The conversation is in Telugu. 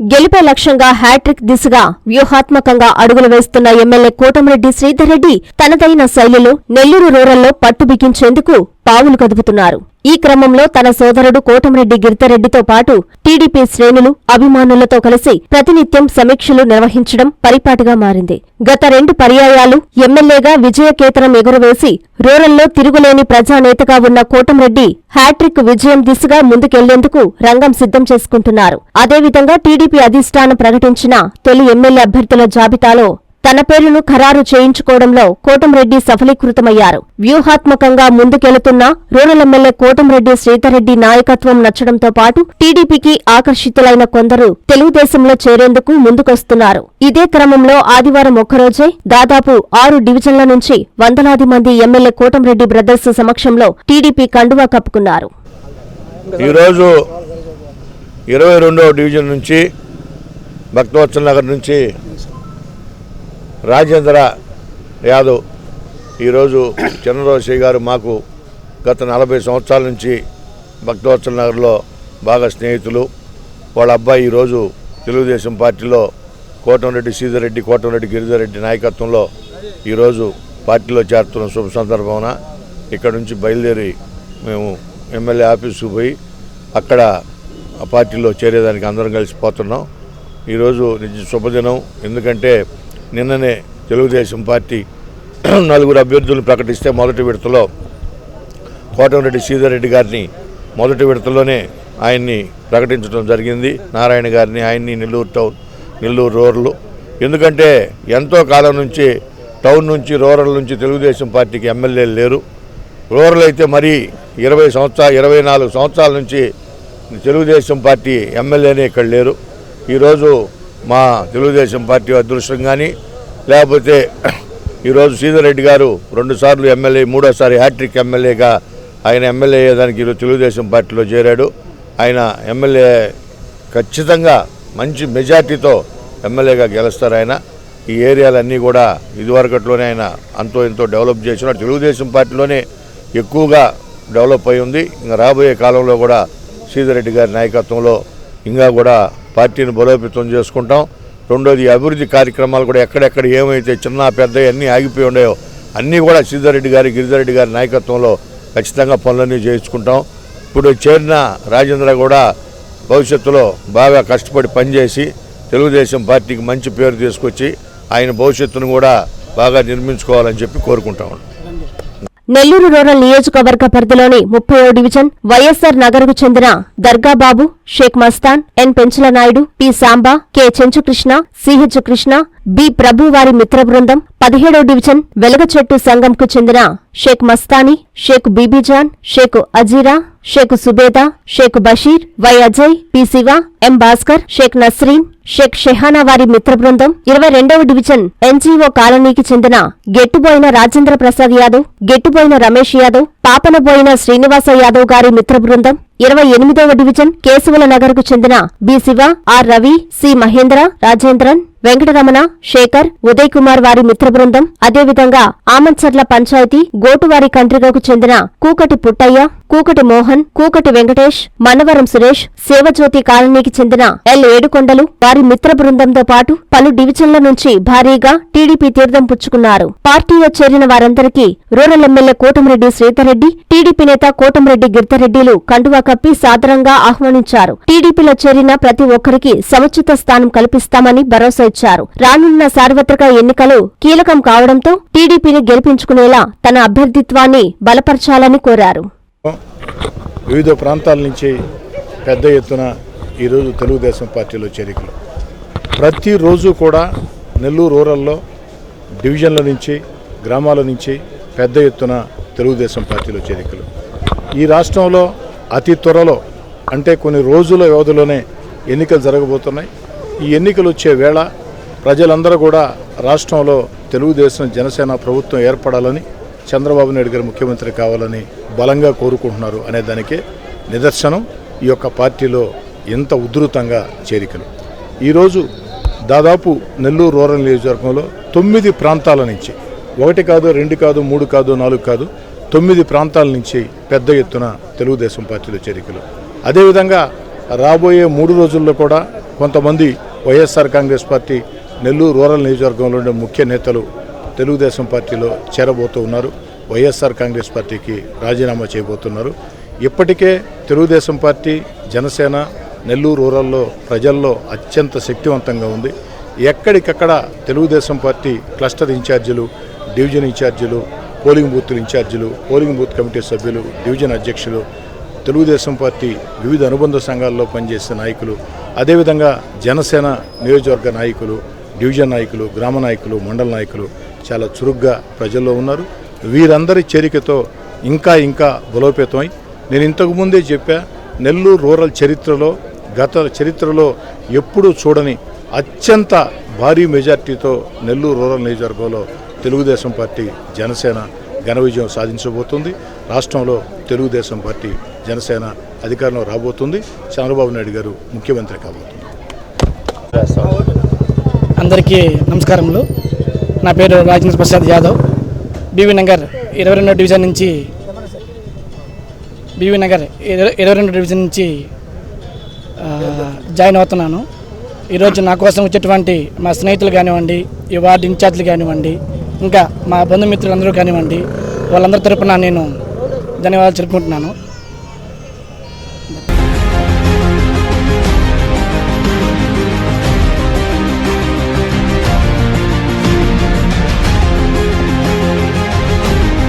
గెలుపే లక్ష్యంగా హ్యాట్రిక్ దిశగా వ్యూహాత్మకంగా అడుగులు వేస్తున్న ఎమ్మెల్యే కోటమిరెడ్డి శ్రీధర్ రెడ్డి తనదైన శైలిలో నెల్లూరు రూరల్లో పట్టు బిగించేందుకు పావులు కదుపుతున్నారు. ఈ క్రమంలో తన సోదరుడు కోటమిరెడ్డి గిరితరెడ్డితో పాటు టీడీపీ శ్రేణులు అభిమానులతో కలిసి ప్రతినిత్యం సమీక్షలు నిర్వహించడం పరిపాటిగా మారింది. గత రెండు పర్యాయాలు ఎమ్మెల్యేగా విజయకేతనం ఎగురవేసి రూరల్లో తిరుగులేని ప్రజానేతగా ఉన్న కోటమిరెడ్డి హ్యాట్రిక్ విజయం దిశగా ముందుకెళ్ళేందుకు రంగం సిద్ధం చేసుకుంటున్నారు. అదేవిధంగా టీడీపీ అధిష్టానం ప్రకటించిన తొలి ఎమ్మెల్యే అభ్యర్థుల జాబితాలో తన పేరును ఖరారు చేయించుకోవడంలో కోటంరెడ్డి సఫలీకృతమయ్యారు. వ్యూహాత్మకంగా ముందుకెళుతున్న రూరల్ ఎమ్మెల్యే కోటంరెడ్డి శ్రీధర్రెడ్డి నాయకత్వం నచ్చడంతో పాటు టీడీపీకి ఆకర్షితులైన కొందరు తెలుగుదేశంలో చేరేందుకు ముందుకొస్తున్నారు. ఇదే క్రమంలో ఆదివారం ఒక్కరోజే దాదాపు ఆరు డివిజన్ల నుంచి వందలాది మంది ఎమ్మెల్యే కోటంరెడ్డి బ్రదర్స్ సమక్షంలో టీడీపీ కండువా కప్పుకున్నారు. ఈరోజు ఇరవై రెండవ డివిజన్ నుంచి భక్తవత్సల నగర్ నుంచి రాజేంద్ర యాదవ్ ఈరోజు చంద్రరావు గారు మాకు గత నలభై సంవత్సరాల నుంచి భక్తవత్సల నగర్లో బాగా స్నేహితులు. వాళ్ళ అబ్బాయి ఈరోజు తెలుగుదేశం పార్టీలో కోటంరెడ్డి సీధరెడ్డి కోటంరెడ్డి గిరిజారెడ్డి నాయకత్వంలో ఈరోజు పార్టీలో చేరుతున్న శుభ సందర్భమున ఇక్కడ నుంచి బయలుదేరి మేము ఎమ్మెల్యే ఆఫీసుకు పోయి అక్కడ ఆ పార్టీలో చేరేదానికి అందరం కలిసిపోతున్నాం ఈరోజు నిజ శుభదినం. ఎందుకంటే నిన్ననే తెలుగుదేశం పార్టీ నలుగురు అభ్యర్థులను ప్రకటిస్తే మొదటి విడతలో కోటంరెడ్డి శ్రీధర్ రెడ్డి గారిని మొదటి విడతలోనే ఆయన్ని ప్రకటించడం జరిగింది. నారాయణ గారిని ఆయన్ని నెల్లూరు టౌన్ నెల్లూరు రూరల్. ఎందుకంటే ఎంతో కాలం నుంచి టౌన్ నుంచి రూరల్ నుంచి తెలుగుదేశం పార్టీకి ఎమ్మెల్యేలు లేరు. రూరల్ అయితే మరీ ఇరవై సంవత్సరాలు ఇరవై నాలుగు సంవత్సరాల నుంచి తెలుగుదేశం పార్టీ ఎమ్మెల్యేనే ఇక్కడ లేరు. ఈరోజు మా తెలుగుదేశం పార్టీ అదృష్టం కానీ లేకపోతే ఈరోజు శ్రీధర్ రెడ్డి గారు రెండుసార్లు ఎమ్మెల్యే మూడోసారి హ్యాట్రిక్ ఎమ్మెల్యేగా ఆయన ఎమ్మెల్యే అయ్యేదానికి ఈరోజు తెలుగుదేశం పార్టీలో చేరాడు. ఆయన ఎమ్మెల్యే ఖచ్చితంగా మంచి మెజార్టీతో ఎమ్మెల్యేగా గెలుస్తారు ఆయన. ఈ ఏరియాలన్నీ కూడా ఇదివరకట్లోనే ఆయన అంతో ఎంతో డెవలప్ చేసిన తెలుగుదేశం పార్టీలోనే ఎక్కువగా డెవలప్ అయి ఉంది ఇంకా రాబోయే కాలంలో కూడా శ్రీధర్ గారి నాయకత్వంలో ఇంకా కూడా పార్టీని బలోపేతం చేసుకుంటాం. రెండోది అభివృద్ధి కార్యక్రమాలు కూడా ఎక్కడెక్కడ ఏమైతే చిన్న పెద్ద అన్నీ ఆగిపోయి ఉన్నాయో అన్నీ కూడా సిద్ధారెడ్డి గారి గిరిజారెడ్డి గారి నాయకత్వంలో ఖచ్చితంగా పనులన్నీ చేయించుకుంటాం. ఇప్పుడు చేరిన రాజేంద్ర కూడా భవిష్యత్తులో బాగా కష్టపడి పనిచేసి తెలుగుదేశం పార్టీకి మంచి పేరు తీసుకొచ్చి ఆయన భవిష్యత్తును కూడా బాగా నిర్మించుకోవాలని చెప్పి కోరుకుంటాం నెల్లూరు రూరల్ నియోజకవర్గ పరిధిలోని ముప్పై డివిజన్ వైఎస్సార్ నగర్కు చెందిన Dargababu Sheikh Mastan N. Penchalanaidu P. Samba K. Chenchukrishna CH Krishna B Prabhu వారి మిత్ర బృందం పదిహేడో డివిజన్ వెలగచెట్టు సంఘంకు చెందిన Sheikh Mastani Sheikh Bibijan Sheikh Ajeera Sheikh Subeda Sheikh Basheer Y Ajay P Siva M Bhaskar Sheikh Nasreen Sheikh Shehana వారి మిత్ర బృందం ఇరవై రెండవ డివిజన్ ఎన్జీఓ కాలనీకి చెందిన గెట్టుబోయిన రాజేంద్ర ప్రసాద్ యాదవ్ గెట్టుబోయిన రమేష్ యాదవ్ పాపనబోయిన శ్రీనివాస యాదవ్ గారి మిత్ర బృందం ఇరవై ఎనిమిదవ డివిజన్ కేశవుల నగర్కు చెందిన B Siva R Ravi C Mahendra Rajendran Venkataramana Sekhar Uday Kumar వారి మిత్ర బృందం అదేవిధంగా ఆమంచర్ల పంచాయతీ గోటువారి కంట్రిగకు చెందిన కూకటి పుట్టయ్య కూకటి మోహన్ కూకటి వెంకటేష్ మన్నవరం సురేష్ సేవజ్యోతి కాలనీకి చెందిన ఎల్. ఏడుకొండలు వారి మిత్ర బృందంతో పాటు పలు డివిజన్ల నుంచి భారీగా టీడీపీ తీర్థం పుచ్చుకున్నారు. పార్టీలో చేరిన వారందరికీ rural MLA Kotamireddy Sridhar Reddy TDP నేత కోటమిరెడ్డి గిరిధరెడ్డిలు కండువా కప్పి సాదరంగా ఆహ్వానించారు. టీడీపీలో చేరిన ప్రతి ఒక్కరికి సముచిత స్థానం కల్పిస్తామని భరోసా తెచ్చారు రానున్న సార్వత్రిక ఎన్నికలు కీలకం కావడంతో టీడీపీని గెలిపించుకునేలా తన అభ్యర్థిత్వాన్ని బలపరచాలని కోరారు. వివిధ ప్రాంతాల నుంచి పెద్ద ఎత్తున ఈరోజు తెలుగుదేశం పార్టీలో చేరికలు. ప్రతిరోజు కూడా నెల్లూరు రూరల్లో డివిజన్ల నుంచి గ్రామాల నుంచి పెద్ద ఎత్తున తెలుగుదేశం పార్టీలో చేరికలు. ఈ రాష్ట్రంలో అతి త్వరలో అంటే కొన్ని రోజుల వ్యవధిలోనే ఎన్నికలు జరగబోతున్నాయి. ఈ ఎన్నికలు వచ్చే వేళ ప్రజలందరూ కూడా రాష్ట్రంలో తెలుగుదేశం జనసేన ప్రభుత్వం ఏర్పడాలని చంద్రబాబు నాయుడు గారు ముఖ్యమంత్రి కావాలని బలంగా కోరుకుంటున్నారు అనే దానికే నిదర్శనం ఈ యొక్క పార్టీలో ఎంత ఉధృతంగా చేరికలు. ఈరోజు దాదాపు నెల్లూరు రూరల్ నియోజకవర్గంలో తొమ్మిది ప్రాంతాల నుంచి ఒకటి కాదు రెండు కాదు మూడు కాదు నాలుగు కాదు తొమ్మిది ప్రాంతాల నుంచి పెద్ద ఎత్తున తెలుగుదేశం పార్టీలో చేరికలు. అదేవిధంగా రాబోయే మూడు రోజుల్లో కూడా కొంతమంది YSR Congress party Nellore rural నియోజకవర్గంలో ఉండే ముఖ్య నేతలు తెలుగుదేశం పార్టీలో చేరబోతూ ఉన్నారు. వైఎస్ఆర్ కాంగ్రెస్ పార్టీకి రాజీనామా చేయబోతున్నారు. ఇప్పటికే తెలుగుదేశం పార్టీ జనసేన నెల్లూరు రూరల్లో ప్రజల్లో అత్యంత శక్తివంతంగా ఉంది. ఎక్కడికక్కడ తెలుగుదేశం పార్టీ క్లస్టర్ ఇన్ఛార్జీలు డివిజన్ ఇన్ఛార్జీలు పోలింగ్ బూత్ల ఇన్ఛార్జీలు పోలింగ్ బూత్ కమిటీ సభ్యులు డివిజన్ అధ్యక్షులు తెలుగుదేశం పార్టీ వివిధ అనుబంధ సంఘాల్లో పనిచేసే నాయకులు అదేవిధంగా జనసేన నియోజకవర్గ నాయకులు డివిజన్ నాయకులు గ్రామ నాయకులు మండల నాయకులు చాలా చురుగ్గా ప్రజల్లో ఉన్నారు. వీరందరి చేరికతో ఇంకా ఇంకా బలోపేతమై నేను ఇంతకు ముందే చెప్పా నెల్లూరు రూరల్ చరిత్రలో గత చరిత్రలో ఎప్పుడూ చూడని అత్యంత భారీ మెజార్టీతో నెల్లూరు రూరల్ నియోజకవర్గంలో తెలుగుదేశం పార్టీ జనసేన ఘన విజయం సాధించబోతుంది. రాష్ట్రంలో తెలుగుదేశం పార్టీ జనసేన అధికారంలో రాబోతుంది. చంద్రబాబు నాయుడు గారు ముఖ్యమంత్రి కాబోతుంది అందరికీ నమస్కారములు. నా పేరు రాజేంద్ర ప్రసాద్ యాదవ్. బీవీ నగర్ ఇరవై రెండో డివిజన్ నుంచి బీవీ నగర్ ఇరవై ఇరవై రెండో డివిజన్ నుంచి జాయిన్ అవుతున్నాను. ఈరోజు నా కోసం వచ్చేటువంటి మా స్నేహితులు కానివ్వండి ఈ వార్డు ఇన్ఛార్జ్లు కానివ్వండి ఇంకా మా బంధుమిత్రులందరూ కానివ్వండి వాళ్ళందరి తరపున నేను ధన్యవాదాలు జరుపుకుంటున్నాను